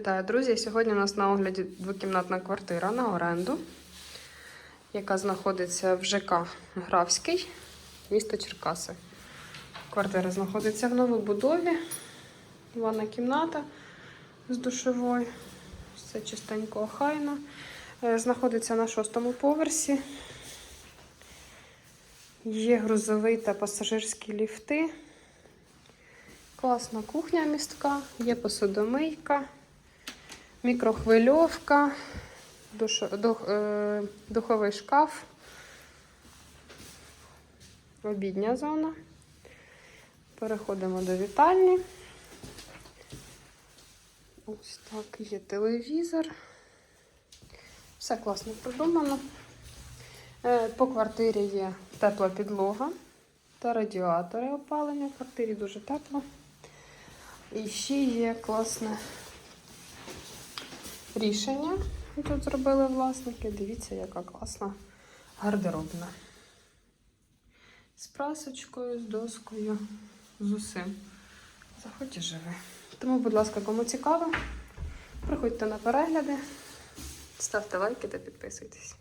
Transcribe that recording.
Вітаю, друзі! Сьогодні у нас на огляді двокімнатна квартира на оренду, яка знаходиться в ЖК Графський, місто Черкаси. Квартира знаходиться в новобудові. Ванна кімната з душовою. Все чистенько охайно. Е, Знаходиться на шостому поверсі. Є грузовий та пасажирські ліфти. Класна кухня містка, є посудомийка, мікрохвильовка, душ, дух, е, духовий шкаф, обідня зона. Переходимо до вітальні. Ось так, є телевізор. Все класно продумано. Е, По квартирі є тепла підлога та радіатори опалення. В квартирі дуже тепло. І ще є класне рішення. Тут зробили власники. Дивіться, яка класна гардеробна. З прасочкою, з доскою, з усім. Заходь і живи. Тому, будь ласка, кому цікаво, приходьте на перегляди, ставте лайки та підписуйтесь.